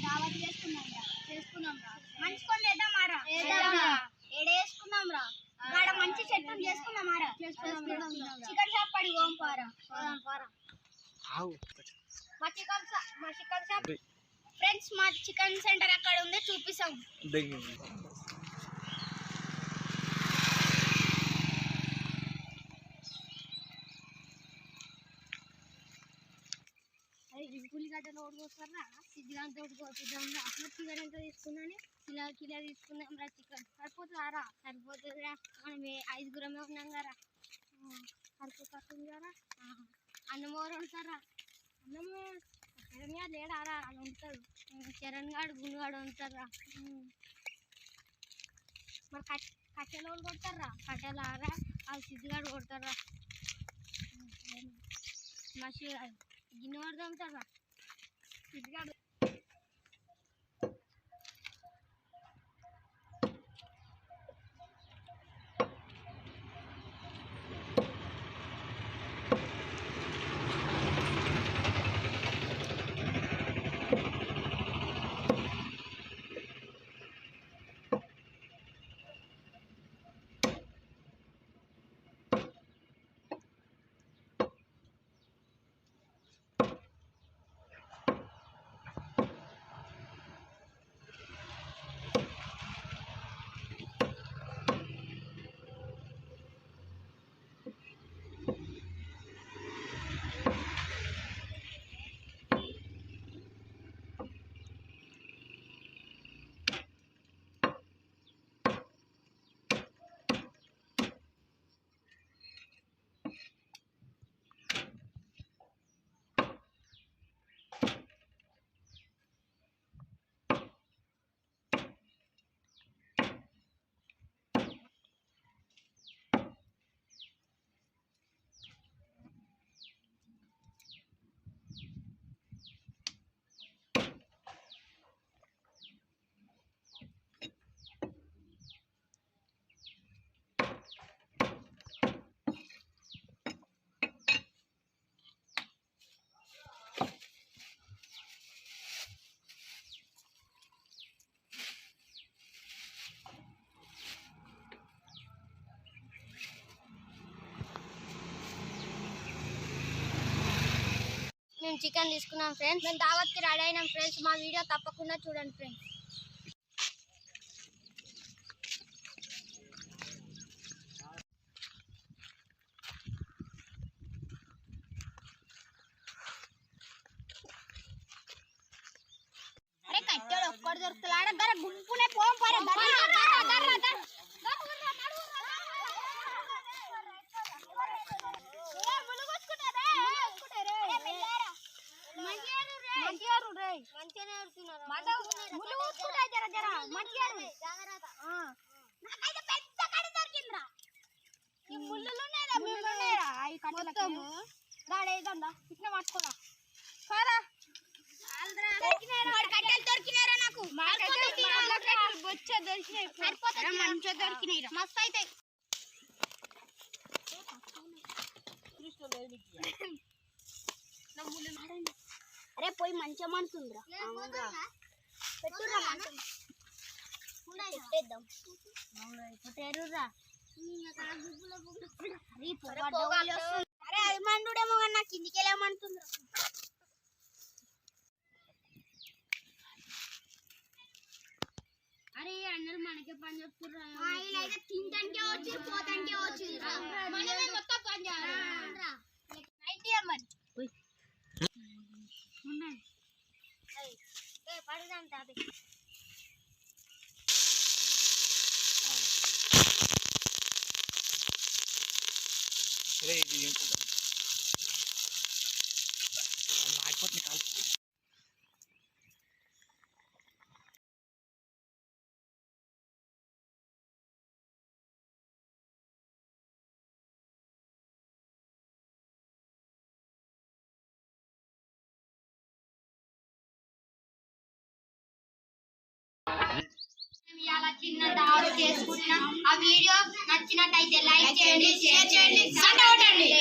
దావత్ చేసుకున్నాం రా. చేసుకున్నాం రా. మంచి రా. ఏడ రా. చెట్టు రా. చికెన్ షాప్ పడి పారా. మా చికెన్ మా చికెన్ షాప్ ఫ్రెండ్స్ మా చికెన్ సెంటర్ అక్కడ ఉంది చూపిస్తాం. ఉల్లిగడ్డలు ఓడిపోతారా సిద్ధిగాంత ఓడిపోతున్నాం రా. చికెన్ ఎంత తీసుకున్నాను కిలో కిలో తీసుకున్నాం రా చికెన్. సరిపోతుందా రా? సరిపోతుందిరా మనం ఐదుగురమే ఉన్నాం కదా సరిపోతుంది కదా అన్నం వండుతారా అన్నము చరణ్ గారు లేడారా అలా ఉంటాడు చరణ్ గారు గుండుగాడు ఉంటారా మరి కట్ కట్టెలు వాళ్ళు కొడతారా కట్టెలు ఆరా అది సిద్ధిగాడు కొడతారా మసి Yine oradan bir tarafa. మేము చికెన్ తీసుకున్నాం ఫ్రెండ్స్ మేము దావత్కి రెడీ అయినాం ఫ్రెండ్స్ మా వీడియో తప్పకుండా చూడండి ఫ్రెండ్స్ అరే కట్టాడు ఒక్కడు దొరుకుతున్నాడు గుంపునే పోం పరే. ఇట్లా పట్టుకోరా నాకు. బొచ్చ దొరికినాయి మంచిగా దొరికినాయి మస్తు అవుతాయి అరే పోయి మంచిగా పెట్టురా పెట్టేద్దాం. పెట్టేరురా అరే అది మండుడేమో కానీ నాకు కిందికి వెళ్ళమంటుందిరా అరే అందరూ మనకే పని చెప్తుర్రా. అయితే తింటానికే వచ్చి పోతానికే వచ్చి Sabihin ko lang. Ang makipot ni Kalpo. చాలా చిన్న దావత్ చేసుకుంటున్నాం ఆ వీడియో నచ్చినట్టయితే లైక్ చేయండి షేర్ చేయండి.